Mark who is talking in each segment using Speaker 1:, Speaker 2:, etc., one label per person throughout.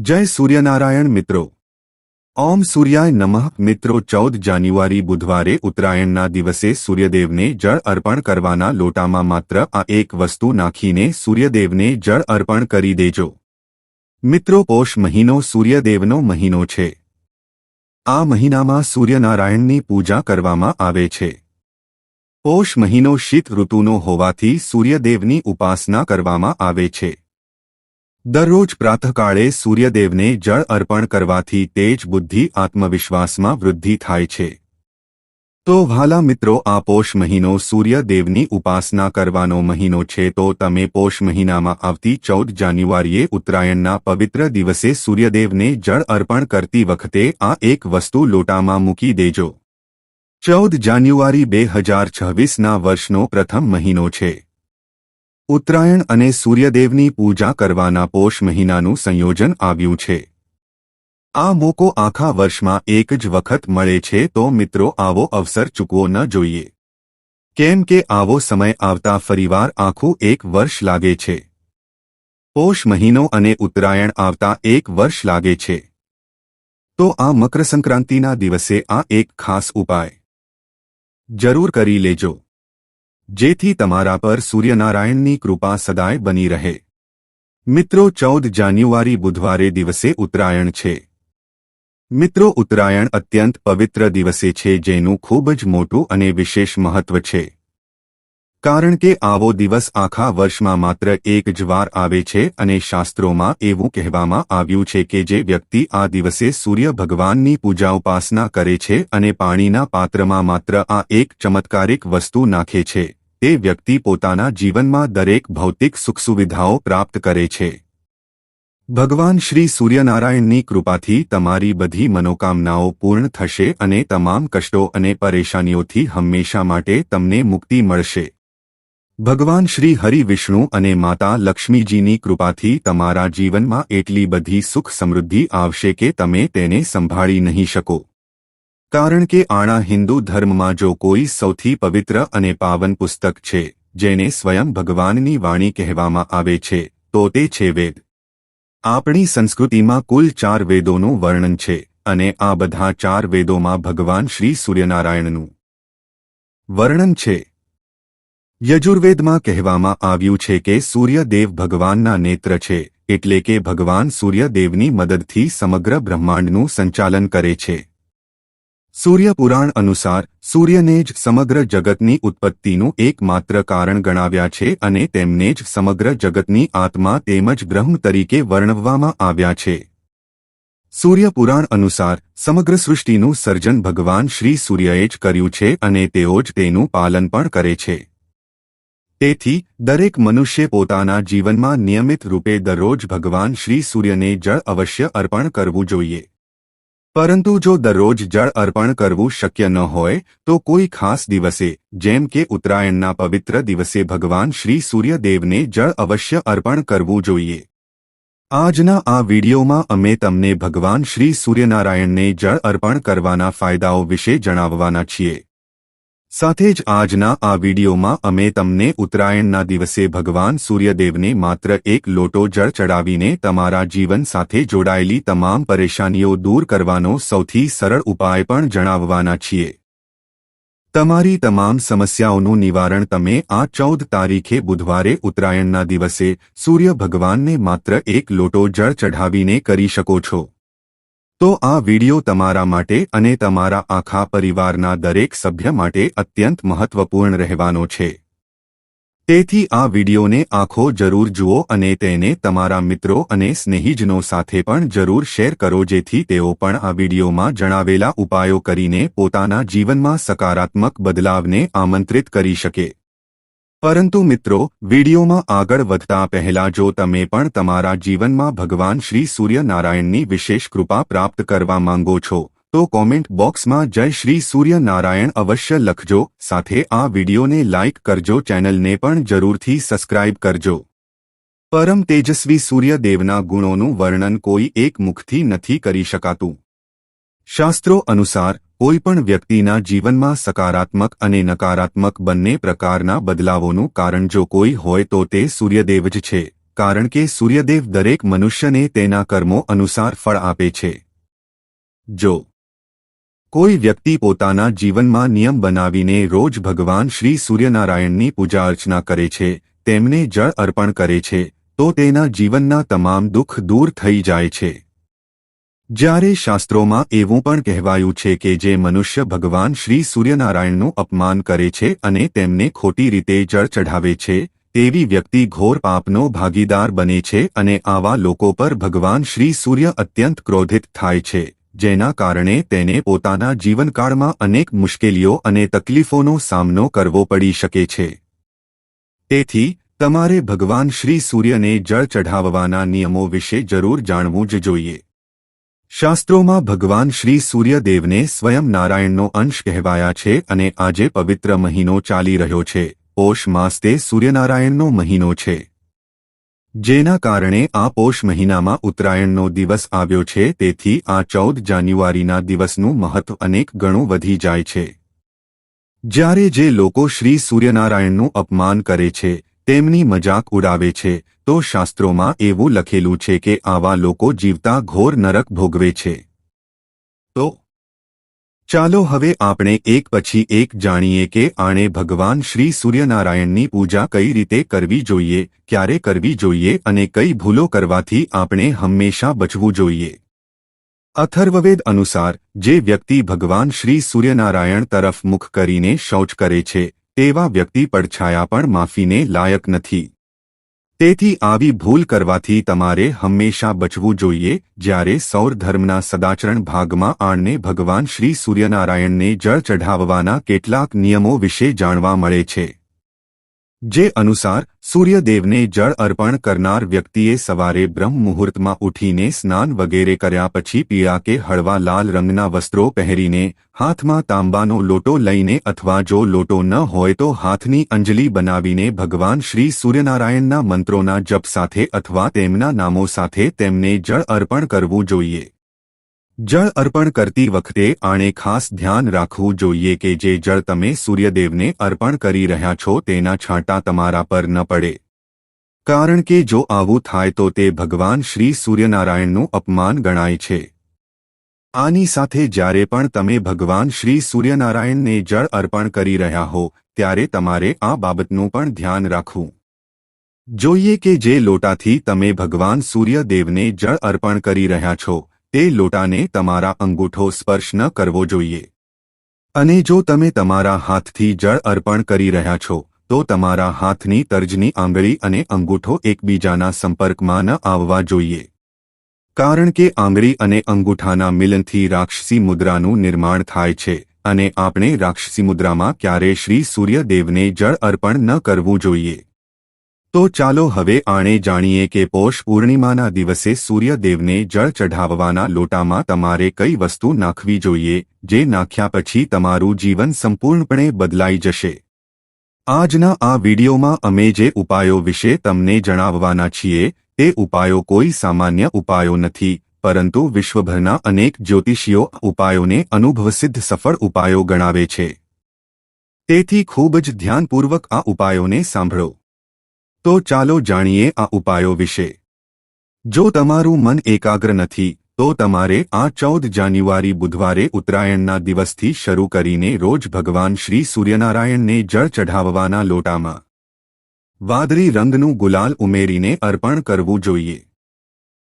Speaker 1: જય સૂર્યનારાયણ મિત્રો. ઓમ સૂર્યાય નમઃ મિત્રો, ચૌદ જાન્યુઆરી બુધવારે ઉત્તરાયણના દિવસે સૂર્યદેવને જળ અર્પણ કરવાના લોટામાં માત્ર આ એક વસ્તુ નાખીને સૂર્યદેવને જળ અર્પણ કરી દેજો. મિત્રો, પોષ મહિનો સૂર્યદેવનો મહિનો છે. આ મહિનામાં સૂર્યનારાયણની પૂજા કરવામાં આવે છે. પોષ મહિનો શીત ઋતુનો હોવાથી સૂર્યદેવની ઉપાસના કરવામાં આવે છે. દરરોજ પ્રાતઃકાળે સૂર્યદેવને જળ અર્પણ કરવાથી તેજ બુદ્ધિ આત્મવિશ્વાસમાં વૃદ્ધિ થાય છે. તો વાલા મિત્રો, આ પોષ મહિનો સૂર્યદેવની ઉપાસના કરવાનો મહિનો છે. તો તમે પોષ મહિનામાં આવતી ચૌદ જાન્યુઆરીએ ઉત્તરાયણના પવિત્ર દિવસે સૂર્યદેવને જળ અર્પણ કરતી વખતે આ એક વસ્તુ લોટામાં મૂકી દેજો. ચૌદ જાન્યુઆરી બે હજાર છવ્વીસના વર્ષનો પ્રથમ મહિનો છે. ઉત્તરાયણ અને સૂર્યદેવની પૂજા કરવાના પોષ મહિનાનું સંયોજન આવ્યું છે. આ મોકો આખા વર્ષમાં એક જ વખત મળે છે તો મિત્રો આવો અવસર ચૂકવો ન જોઈએ. કેમ કે આવો સમય આવતા ફરીવાર આખું એક વર્ષ લાગે છે. પોષ મહિનો અને ઉત્તરાયણ આવતા એક વર્ષ લાગે છે. તો આ મકરસંક્રાંતિના દિવસે આ એક ખાસ ઉપાય. જરૂર કરી લેજો. જેથી તમારા પર સૂર્યનારાયણની કૃપા સદાય બની રહે. મિત્રો, ચૌદ જાન્યુઆરી બુધવારે દિવસે ઉત્તરાયણ છે. મિત્રો, ઉત્તરાયણ અત્યંત પવિત્ર દિવસે છે, જેનું ખૂબ જ મોટું અને વિશેષ મહત્વ છે. કારણ કે આવો દિવસ આખા વર્ષમાં માત્ર એક જ વાર આવે છે અને શાસ્ત્રોમાં એવું કહેવામાં આવ્યું છે કે જે વ્યક્તિ આ દિવસે સૂર્ય ભગવાનની પૂજા ઉપાસના કરે છે અને પાણીના પાત્રમાં માત્ર આ એક ચમત્કારિક વસ્તુ નાખે છે. તે વ્યક્તિ પોતાના જીવનમાં દરેક ભૌતિક સુખસુવિધાઓ પ્રાપ્ત કરે છે. ભગવાન શ્રી સૂર્યનારાયણની કૃપાથી તમારી બધી મનોકામનાઓ પૂર્ણ થશે અને તમામ કષ્ટો અને પરેશાનીઓથી હંમેશા માટે તમને મુક્તિ મળશે. ભગવાન શ્રી હરિ વિષ્ણુ અને માતા લક્ષ્મીજીની કૃપાથી તમારા જીવનમાં એટલી બધી સુખ સમૃદ્ધિ આવશે કે તમે તેને સંભાળી નહીં શકો. કારણ કે આણા હિન્દુ ધર્મમાં જો કોઈ સૌથી પવિત્ર અને પાવન પુસ્તક છે, જેને સ્વયં ભગવાનની વાણી કહેવામાં આવે છે, તો તે છે વેદ. આપણી સંસ્કૃતિમાં કુલ ચાર વેદોનું વર્ણન છે, અને આ બધા ચાર વેદોમાં ભગવાન શ્રી સૂર્યનારાયણનું વર્ણન છે. યજુર્વેદમાં કહેવામાં આવ્યું છે કે સૂર્યદેવ ભગવાનના નેત્ર છે, એટલે કે ભગવાન સૂર્યદેવની મદદથી સમગ્ર બ્રહ્માંડનું સંચાલન કરે છે. સૂર્યપુરાણ અનુસાર, સૂર્યને જ સમગ્ર જગતની ઉત્પત્તિનું એકમાત્ર કારણ ગણાવ્યા છે અને તેમને જ સમગ્ર જગતની આત્મા તેમજ ગ્રહણ તરીકે વર્ણવવામાં આવ્યા છે. સૂર્યપુરાણ અનુસાર, સમગ્ર સૃષ્ટિનું સર્જન ભગવાન શ્રી સૂર્યએ જ કર્યું છે અને તેઓ જ તેનું પાલન પણ કરે છે. તેથી, દરેક મનુષ્ય પોતાના જીવનમાં નિયમિત રૂપે દરરોજ ભગવાન શ્રી સૂર્યને જળ અવશ્ય અર્પણ કરવું જોઈએ. પરંતુ જો દરરોજ જળ અર્પણ કરવું શક્ય ન હોય, તો કોઈ ખાસ દિવસે, જેમ કે ઉત્તરાયણના પવિત્ર દિવસે ભગવાન શ્રી સૂર્યદેવને જળ અવશ્ય અર્પણ કરવું જોઈએ. આજના આ વિડીયોમાં અમે તમને ભગવાન શ્રી સૂર્યનારાયણને જળ અર્પણ કરવાના ફાયદાઓ વિશે જણાવવાના છીએ. સાથે જ આજના આ વિડીયોમાં અમે તમને ઉત્તરાયણના દિવસે ભગવાન સૂર્યદેવને માત્ર એક લોટો જળ ચડાવીને તમારા જીવન સાથે જોડાયેલી તમામ પરેશાનીઓ દૂર કરવાનો સૌથી સરળ ઉપાય પણ જણાવવાના છીએ. તમારી તમામ સમસ્યાઓનું નિવારણ તમે આ ચૌદ તારીખે બુધવારે ઉત્તરાયણના દિવસે સૂર્ય ભગવાનને માત્ર એક લોટો જળ ચઢાવીને કરી શકો છો. તો આ વિડિયો તમારા માટે અને તમારા આખા પરિવારના દરેક સભ્ય માટે અત્યંત મહત્વપૂર્ણ રહેવાનો છે. તેથી આ વિડિયોને આખો જરૂર જુઓ અને તેને તમારા મિત્રો અને સ્નેહીજનો સાથે પણ જરૂર શેર કરો જેથી તેઓ પણ આ વિડિયોમાં જણાવેલા ઉપાયો કરીને પોતાના જીવનમાં સકારાત્મક બદલાવને આમંત્રિત કરી શકે. પરંતુ મિત્રો, વિડીયોમાં આગળ વધતા પહેલા જો તમે પણ તમારા જીવનમાં ભગવાન શ્રી સૂર્યનારાયણની વિશેષ કૃપા પ્રાપ્ત કરવા માંગો છો, તો કોમેન્ટ બોક્સમાં જય શ્રી સૂર્યનારાયણ અવશ્ય લખજો, સાથે આ વિડીયોને લાઇક કરજો, ચેનલને પણ જરૂરથી સબસ્ક્રાઇબ કરજો. પરમ તેજસ્વી સૂર્યદેવના ગુણોનું વર્ણન કોઈ એક મુખથી નથી કરી શકાતું. શાસ્ત્રો અનુસાર કોઈપણ વ્યક્તિના જીવનમાં સકારાત્મક અને નકારાત્મક બંને પ્રકારના બદલાવોનું કારણ જો કોઈ હોય તો તે સૂર્યદેવ જ છે, કારણ કે સૂર્યદેવ દરેક મનુષ્યને તેના કર્મો અનુસાર ફળ આપે છે. જો કોઈ વ્યક્તિ પોતાના જીવનમાં નિયમ બનાવીને રોજ ભગવાન શ્રી સૂર્યનારાયણની પૂજા અર્ચના કરે છે, તેમને જળ અર્પણ કરે છે, તો તેના જીવનના તમામ દુઃખ દૂર થઈ જાય છે. જ્યારે શાસ્ત્રોમાં એવું પણ કહેવાયું છે કે જે મનુષ્ય ભગવાન શ્રી સૂર્યનારાયણનું અપમાન કરે છે અને તેમને ખોટી રીતે જળ ચઢાવે છે, તેવી વ્યક્તિ ઘોર પાપનો ભાગીદાર બને છે અને આવા લોકો પર ભગવાન શ્રી સૂર્ય અત્યંત ક્રોધિત થાય છે, જેના કારણે તેને પોતાના જીવનકાળમાં અનેક મુશ્કેલીઓ અને તકલીફોનો સામનો કરવો પડી શકે છે. તેથી, તમારે ભગવાન શ્રી સૂર્યને જળ ચઢાવવાના નિયમો વિશે જરૂર જાણવું જ જોઈએ. શાસ્ત્રોમાં ભગવાન શ્રી સૂર્યદેવને સ્વયં નારાયણનો અંશ કહેવાયા છે અને આજે પવિત્ર મહિનો ચાલી રહ્યો છે. પોષ માસ તે સૂર્યનારાયણનો મહિનો છે. જેના કારણે આ પોષ મહિનામાં ઉત્તરાયણનો દિવસ આવ્યો છે, તેથી આ ચૌદ જાન્યુઆરીના દિવસનું મહત્વ અનેક ગણું વધી જાય છે. જ્યારે જે લોકો શ્રી સૂર્યનારાયણનું અપમાન કરે છે, તેમની મજાક ઉડાવે છે તો શાસ્ત્રોમાં એવું લખેલું છે કે આવા લોકો જીવતા ઘોર નરક ભોગવે છે. તો ચાલો હવે આપણે એક પછી એક જાણીએ કે આણે ભગવાન શ્રી સૂર્યનારાયણની પૂજા કઈ રીતે કરવી જોઈએ, ક્યારે કરવી જોઈએ અને કઈ ભૂલો કરવાથી આપણે હંમેશા બચવું જોઈએ. અથર્વવેદ અનુસાર, જે વ્યક્તિ ભગવાન શ્રી સૂર્યનારાયણ તરફ મુખ કરીને શૌચ કરે છે, તેવા વ્યક્તિ પડછાયા પણ માફીને લાયક નથી. તેથી આવી ભૂલ કરવાથી તમારે હંમેશા બચવું જોઈએ, જ્યારે સૌર ધર્મના સદાચરણ ભાગમાં આણને ભગવાન શ્રી સૂર્યનારાયણને જળ ચઢાવવાના કેટલાક નિયમો વિશે જાણવા મળે છે. જે અનુસાર, સૂર્યદેવને જળ અર્પણ કરનાર વ્યક્તિએ સવારે બ્રહ્મ મુહૂર્તમાં ઉઠીને સ્નાન વગેરે કર્યા પછી પીળા કે હળવા લાલ રંગના વસ્ત્રો પહેરીને, હાથમાં તાંબાનો લોટો લઈને અથવા જો લોટો ન હોય તો હાથની અંજલિ બનાવીને ભગવાન શ્રી સૂર્યનારાયણના મંત્રોના જપ સાથે અથવા તેમના નામો સાથે તેમને જળ અર્પણ કરવું જોઈએ. જળ અર્પણ કરતી વખતે આણે ખાસ ધ્યાન રાખવું જોઈએ કે જે જળ તમે સૂર્યદેવને અર્પણ કરી રહ્યા છો તેના છાંટા તમારા પર ન પડે. કારણ કે જો આવું થાય તો તે ભગવાન શ્રી સૂર્યનારાયણનું અપમાન ગણાય છે. આની સાથે જ્યારે પણ તમે ભગવાન શ્રી સૂર્યનારાયણને જળ અર્પણ કરી રહ્યા હો, ત્યારે તમારે આ બાબતનું પણ ધ્યાન રાખવું. જોઈએ કે જે લોટાથી તમે ભગવાન સૂર્યદેવને જળ અર્પણ કરી રહ્યા છો તે લોટાને તમારા અંગૂઠો સ્પર્શ ન કરવો જોઈએ. અને જો તમે તમારા હાથથી જળ અર્પણ કરી રહ્યા છો, તો તમારા હાથની તર્જની આંગળી અને અંગૂઠો એકબીજાના સંપર્કમાં ન આવવા જોઈએ. કારણ કે આંગળી અને અંગૂઠાના મિલનથી રાક્ષસી મુદ્રાનું નિર્માણ થાય છે, અને આપણે રાક્ષસી મુદ્રામાં ક્યારે શ્રી સૂર્યદેવને જળ અર્પણ ન કરવું જોઈએ. તો ચાલો હવે આણે જાણીએ કે પોષ પૂર્ણિમાના દિવસે સૂર્યદેવને જળ ચઢાવવાના લોટામાં તમારે કઈ વસ્તુ નાખવી જોઈએ, જે નાખ્યા પછી તમારું જીવન સંપૂર્ણપણે બદલાઈ જશે. આજના આ વિડીયોમાં અમે જે ઉપાયો વિશે તમને જણાવવાના છીએ, તે ઉપાયો કોઈ સામાન્ય ઉપાયો નથી, પરંતુ વિશ્વભરના અનેક જ્યોતિષીઓ ઉપાયોને અનુભવસિદ્ધ સફળ ઉપાયો ગણાવે છે. તેથી ખૂબ જ ધ્યાનપૂર્વક આ ઉપાયોને સાંભળો. તો ચાલો જાણીએ આ ઉપાયો વિશે. જો તમારું મન એકાગ્ર નથી, તો તમારે આ ચૌદ જાન્યુઆરી બુધવારે ઉત્તરાયણના દિવસથી શરૂ કરીને રોજ ભગવાન શ્રી સૂર્યનારાયણને જળ ચઢાવવાના લોટામાં વાદળી રંગનું ગુલાલ ઉમેરીને અર્પણ કરવું જોઈએ.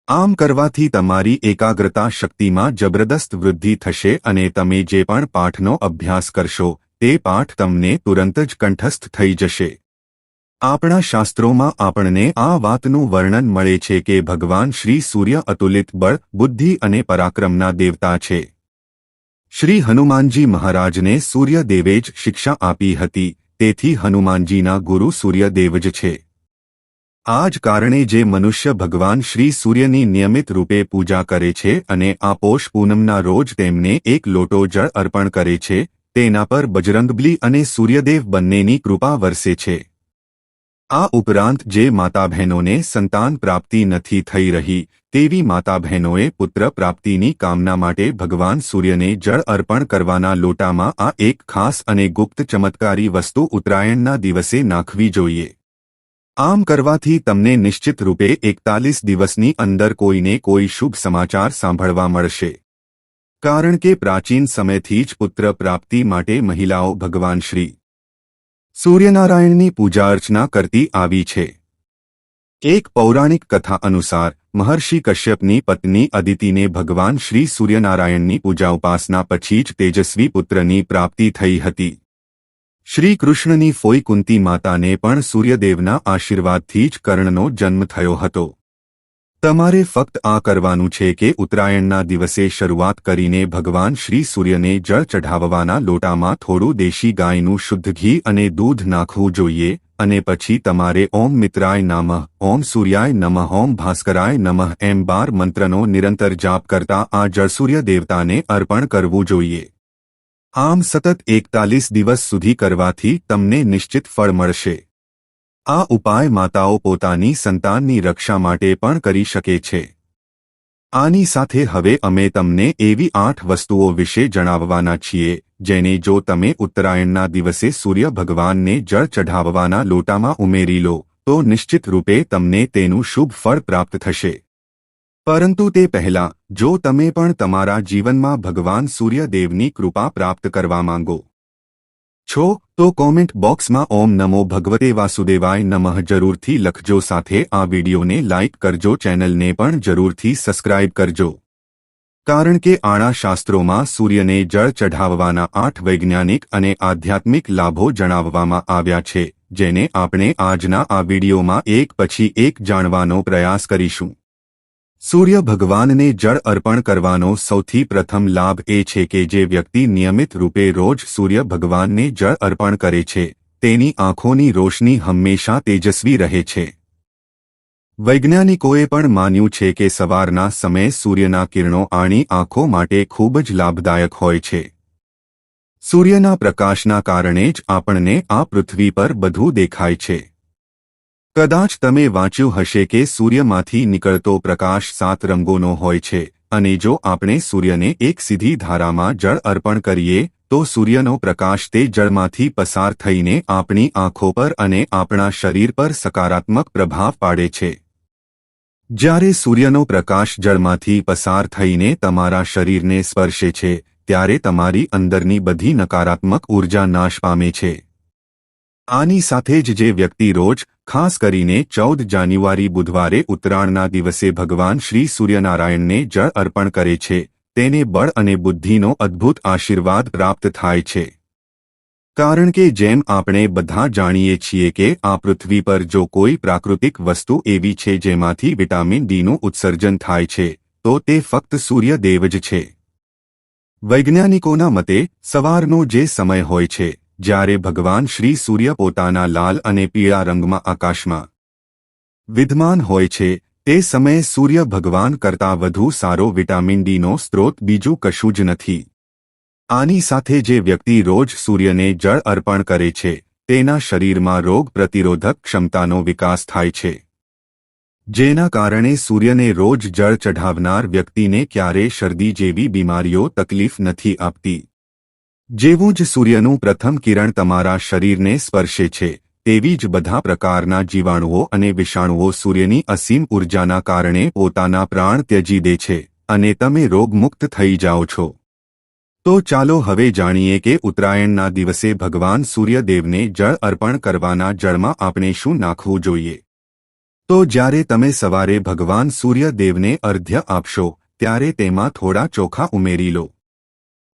Speaker 1: આમ કરવાથી તમારી એકાગ્રતા શક્તિમાં જબરદસ્ત વૃદ્ધિ થશે અને તમે જે પણ પાઠનો અભ્યાસ કરશો, તે પાઠ તમને તુરંત જ કંઠસ્થ થઈ જશે. આપણા શાસ્ત્રોમાં આપણને આ વાતનું વર્ણન મળે છે કે ભગવાન શ્રી સૂર્ય અતુલિત બળ, બુદ્ધિ અને પરાક્રમના દેવતા છે. શ્રી હનુમાનજી મહારાજને સૂર્યદેવે જ શિક્ષા આપી હતી, તેથી હનુમાનજીના ગુરુ સૂર્યદેવ જ છે. આ જ કારણે જે મનુષ્ય ભગવાન શ્રી સૂર્યની નિયમિત રૂપે પૂજા કરે છે અને આ પોષ પૂનમના રોજ તેમને એક લોટો જળ અર્પણ કરે છે, તેના પર બજરંગબલી અને સૂર્યદેવ બંનેની કૃપા વરસે છે. આ ઉપરાંત જે માતા બહેનોને સંતાન પ્રાપ્તિ નથી થઈ રહી, તેવી માતા બહેનોએ પુત્ર પ્રાપ્તિની કામના માટે ભગવાન સૂર્યને જળ અર્પણ કરવાના લોટામાં આ એક ખાસ અને ગુપ્ત ચમત્કારી વસ્તુ ઉત્તરાયણના દિવસે નાખવી જોઈએ. આમ કરવાથી તમને નિશ્ચિત રૂપે એકતાલીસ દિવસની અંદર કોઈને કોઈ શુભ સમાચાર સાંભળવા મળશે. કારણ કે પ્રાચીન સમયથી જ પુત્ર પ્રાપ્તિ માટે મહિલાઓ ભગવાન શ્રી સૂર્યનારાયણની પૂજા અર્ચના કરતી આવી છે. એક પૌરાણિક કથા અનુસાર, મહર્ષિ કશ્યપની પત્ની અદિતિને ભગવાન શ્રી સૂર્યનારાયણની પૂજા ઉપાસના પછી જ તેજસ્વી પુત્રની પ્રાપ્તિ થઈ હતી. શ્રી કૃષ્ણની ફોઈ કુંતી માતાને પણ સૂર્યદેવના આશીર્વાદથી જ કર્ણનો જન્મ થયો હતો. તમારે ફક્ત આ કરવાનું છે કે ઉત્તરાયણના દિવસે શરૂઆત કરીને ભગવાન શ્રી સૂર્યને જળ ચઢાવવાના લોટામાં થોડું દેશી ગાયનું શુદ્ધ ઘી અને દૂધ નાખવું જોઈએ, અને પછી તમારે ઓમ મિત્રાય નમઃ, ઓમ સૂર્યાય નમઃ, ઓમ ભાસ્કરાય નમઃ એમ બાર મંત્રનો નિરંતર જાપ કરતા આ જળસૂર્ય દેવતાને અર્પણ કરવું જોઈએ. આમ સતત એકતાલીસ દિવસ સુધી કરવાથી તમને નિશ્ચિત ફળ મળશે. આ ઉપાય માતાઓ પોતાની સંતાનની રક્ષા માટે પણ કરી શકે છે. આની સાથે હવે અમે તમને એવી આઠ વસ્તુઓ વિશે જણાવવાના છીએ, જેને જો તમે ઉત્તરાયણના દિવસે સૂર્ય ભગવાનને જળ ચઢાવવાના લોટામાં ઉમેરી લો, તો નિશ્ચિત રૂપે તમને તેનું શુભ ફળ પ્રાપ્ત થશે. પરંતુ તે પહેલાં, જો તમે પણ તમારા જીવનમાં ભગવાન સૂર્યદેવની કૃપા પ્રાપ્ત કરવા માંગો છો? તો કોમેન્ટ બોક્સમાં ઓમ નમો ભગવતે વાસુદેવાય નમઃ જરૂરથી લખજો. સાથે આ વિડીયોને લાઇક કરજો. ચેનલને પણ જરૂરથી સબસ્ક્રાઇબ કરજો. કારણ કે આણા શાસ્ત્રોમાં સૂર્યને જળ ચઢાવવાના આઠ વૈજ્ઞાનિક અને આધ્યાત્મિક લાભો જણાવવામાં આવ્યા છે, જેને આપણે આજના આ વિડીયોમાં એક પછી એક જાણવાનો પ્રયાસ કરીશું. સૂર્ય ભગવાનને જળ અર્પણ કરવાનો સૌથી પ્રથમ લાભ એ છે કે જે વ્યક્તિ નિયમિત રૂપે રોજ સૂર્ય ભગવાનને જળ અર્પણ કરે છે, તેની આંખોની રોશની હંમેશા તેજસ્વી રહે છે. વૈજ્ઞાનિકોએ પણ માન્યું છે કે સવારના સમયે સૂર્યના કિરણો આણી આંખો માટે ખૂબ જ લાભદાયક હોય છે. સૂર્યના પ્રકાશના કારણે જ આપણને આ પૃથ્વી પર બધું દેખાય છે. કદાચ તમે વાંચ્યું હશે કે સૂર્યમાંથી નીકળતો પ્રકાશ સાત રંગોનો હોય છે, અને જો આપણે સૂર્યને એક સીધી ધારામાં જળ અર્પણ કરીએ, તો સૂર્યનો પ્રકાશ તે જળમાંથી પસાર થઈને આપણી આંખો પર અને આપણા શરીર પર સકારાત્મક પ્રભાવ પાડે છે. જ્યારે સૂર્યનો પ્રકાશ જળમાંથી પસાર થઈને તમારા શરીરને સ્પર્શે છે, ત્યારે તમારી અંદરની બધી નકારાત્મક ઊર્જા નાશ પામે છે. આની સાથે જ જે વ્યક્તિ રોજ ખાસ કરીને ચૌદ જાન્યુઆરી બુધવારે ઉત્તરાયણના દિવસે ભગવાન શ્રી સૂર્યનારાયણને જળ અર્પણ કરે છે. તેને બળ અને બુદ્ધિનો અદ્ભુત આશીર્વાદ પ્રાપ્ત થાય છે. કારણ કે જેમ આપણે બધા જાણીએ છીએ કે આ પૃથ્વી પર જો કોઈ પ્રાકૃતિક વસ્તુ એવી છે જેમાંથી વિટામિન ડીનું ઉત્સર્જન થાય છે, તો તે ફક્ત સૂર્યદેવ જ છે. વૈજ્ઞાનિકોના મતે, સવારનો જે સમય હોય છે જ્યારે ભગવાન શ્રી સૂર્ય પોતાના લાલ અને પીળા રંગમાં આકાશમાં વિદ્યમાન હોય છે, તે સમયે સૂર્ય ભગવાન કરતાં વધુ સારો વિટામિન ડીનો સ્ત્રોત બીજું કશું જ નથી. આની સાથે જે વ્યક્તિ રોજ સૂર્યને જળ અર્પણ કરે છે, તેના શરીરમાં રોગ પ્રતિરોધક ક્ષમતાનો વિકાસ થાય છે. જેના કારણે સૂર્યને રોજ જળ ચઢાવનાર વ્યક્તિને ક્યારે શરદી જેવી બીમારીઓ તકલીફ નથી આપતી. જેવું જ સૂર્યનું પ્રથમ કિરણ તમારા શરીરને સ્પર્શે છે, તેવી જ બધા પ્રકારના જીવાણુઓ અને વિષાણુઓ સૂર્યની અસીમ ઉર્જાના કારણે પોતાના પ્રાણ ત્યજી દે છે અને તમે રોગમુક્ત થઈ જાઓ છો. તો ચાલો હવે જાણીએ કે ઉત્તરાયણના દિવસે ભગવાન સૂર્યદેવને જળ અર્પણ કરવાના જળમાં આપણે શું નાખવું જોઈએ. તો જ્યારે તમે સવારે ભગવાન સૂર્યદેવને અર્ધ્ય આપશો, ત્યારે તેમાં થોડા ચોખા ઉમેરી લો.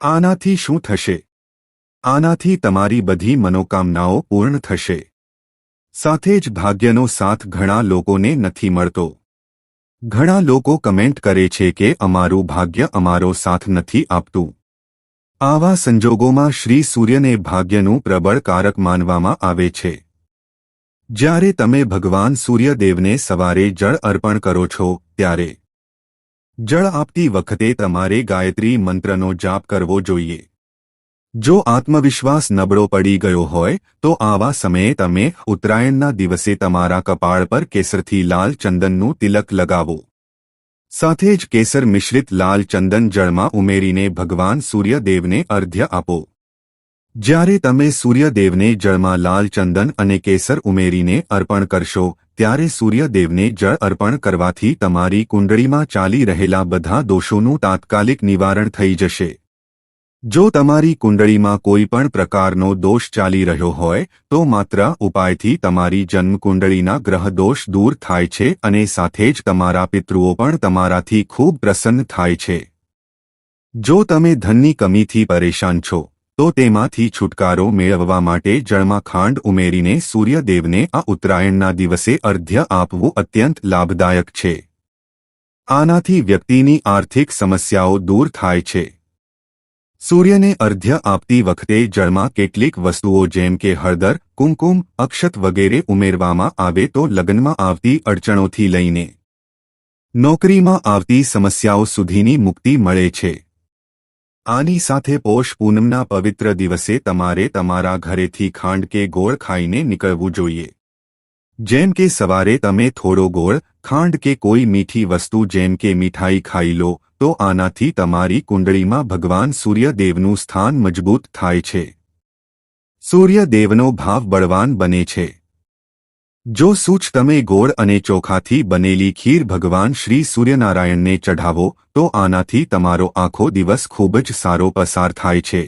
Speaker 1: આનાથી શું થશે? આનાથી તમારી બધી મનોકામનાઓ પૂર્ણ થશે. સાથે જ ભાગ્યનો સાથ ઘણા લોકોને નથી મળતો. ઘણા લોકો કમેન્ટ કરે છે કે અમારું ભાગ્ય અમારો સાથ નથી આપતું. આવા સંજોગોમાં શ્રી સૂર્યને ભાગ્યનું પ્રબળ કારક માનવામાં આવે છે. જ્યારે તમે ભગવાન સૂર્યદેવને સવારે જળ અર્પણ કરો છો, ત્યારે જળ આપતી વખતે તમારે ગાયત્રી મંત્રનો જાપ કરવો જોઈએ. જો આત્મવિશ્વાસ નબળો પડી ગયો હોય, તો આવા સમયે તમે ઉત્તરાયણના દિવસે તમારા કપાળ પર કેસરથી લાલ ચંદનનું તિલક લગાવો. સાથે જ કેસર મિશ્રિત લાલ ચંદન જળમાં ઉમેરીને ભગવાન સૂર્યદેવને અર્ધ્ય આપો. જ્યારે તમે સૂર્યદેવને જળમાં લાલ ચંદન અને કેસર ઉમેરીને અર્પણ કરશો ત્યારે સૂર્યદેવને જળ અર્પણ કરવાથી તમારી કુંડળીમાં ચાલી રહેલા બધા દોષોનું તાત્કાલિક નિવારણ થઈ જશે. જો તમારી કુંડળીમાં કોઈ પણ પ્રકારનો દોષ ચાલી રહ્યો હોય, તો માત્ર ઉપાયથી તમારી જન્મકુંડળીના ગ્રહદોષ દૂર થાય છે અને સાથે જ તમારા પિતૃઓ પણ તમારાથી ખૂબ પ્રસન્ન થાય છે. જો તમે ધનની કમીથી પરેશાન છો તો તેમાંથી છુટકારો મેળવવા માટે જળમાં ખાંડ ઉમેરીને સૂર્યદેવને આ ઉત્તરાયણના દિવસે અર્ધ્ય આપવું અત્યંત લાભદાયક છે. આનાથી વ્યક્તિની આર્થિક સમસ્યાઓ દૂર થાય છે. સૂર્યને અર્ધ્ય આપતી વખતે જળમાં કેટલીક વસ્તુઓ જેમ કે હળદર, કુમકુમ, અક્ષત વગેરે ઉમેરવામાં આવે તો લગ્નમાં આવતી અડચણોથી લઈને નોકરીમાં આવતી સમસ્યાઓ સુધીની મુક્તિ મળે છે. આની સાથે પોષ પૂનમના પવિત્ર દિવસે તમારે તમારા ઘરેથી ખાંડ કે ગોળ ખાઈને નીકળવું જોઈએ. જેમ કે સવારે તમે થોડો ગોળ, ખાંડ કે કોઈ મીઠી વસ્તુ જેમ કે મીઠાઈ ખાઈ લો, તો આનાથી તમારી કુંડળીમાં ભગવાન સૂર્યદેવનું સ્થાન મજબૂત થાય છે. સૂર્યદેવનો ભાવ બળવાન બને છે. જો સૂચ તમે ગોળ અને ચોખાથી બનેલી ખીર ભગવાન શ્રી સૂર્યનારાયણને ચઢાવો, તો આનાથી તમારો આખો દિવસ ખૂબ જ સારો પસાર થાય છે.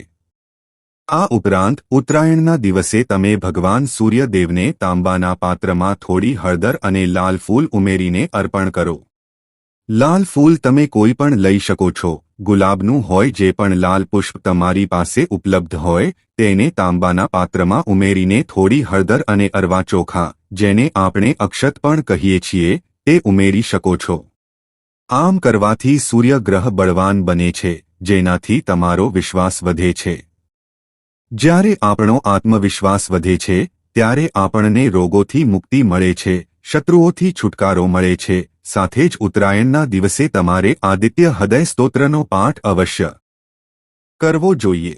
Speaker 1: આ ઉપરાંત, ઉત્તરાયણના દિવસે તમે ભગવાન સૂર્યદેવને તાંબાના પાત્રમાં થોડી હળદર અને લાલ ફૂલ ઉમેરીને અર્પણ કરો. લાલ ફૂલ તમે કોઈ પણ લઈ શકો છો. ગુલાબનું હોય જે પણ લાલ પુષ્પ તમારી પાસે ઉપલબ્ધ હોય, તેને તાંબાના પાત્રમાં ઉમેરીને થોડી હળદર અને અરવા ચોખા, જેને આપણે અક્ષત પણ કહીએ છીએ, તે ઉમેરી શકો છો. આમ કરવાથી સૂર્યગ્રહ બળવાન બને છે, જેનાથી તમારો વિશ્વાસ વધે છે. જ્યારે આપણો આત્મવિશ્વાસ વધે છે, ત્યારે આપણને રોગોથી મુક્તિ મળે છે શત્રુઓથી છુટકારો મળે છે. સાથે જ ઉત્તરાયણના દિવસે તમારે આદિત્ય હૃદય સ્તોત્રનો પાઠ અવશ્ય કરવો જોઈએ.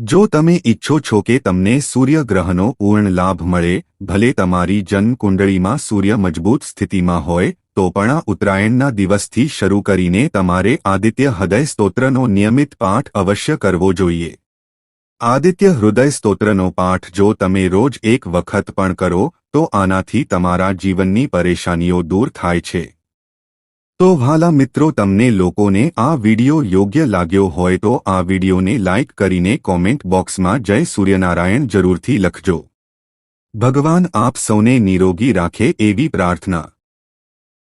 Speaker 1: જો તમે ઈચ્છો છો કે તમને સૂર્યગ્રહનો પૂર્ણ લાભ મળે, ભલે તમારી જન્મકુંડળીમાં સૂર્ય મજબૂત સ્થિતિમાં હોય, તો પણ આ ઉત્તરાયણના દિવસથી શરૂ કરીને તમારે આદિત્ય હૃદય સ્તોત્રનો નિયમિત પાઠ અવશ્ય કરવો જોઈએ. આદિત્ય હૃદય સ્તોત્રનો પાઠ, જો તમે રોજ એક વખત પણ કરો, તો આનાથી તમારા જીવનની પરેશાનીઓ દૂર થાય છે. તો વાલા મિત્રો, તમને લોકોને આ વિડિયો યોગ્ય લાગ્યો હોય તો આ વિડિયોને લાઇક કરીને કોમેન્ટ બોક્સમાં જય સૂર્યનારાયણ જરૂરથી લખજો. ભગવાન આપ સૌને નિરોગી રાખે એવી પ્રાર્થના.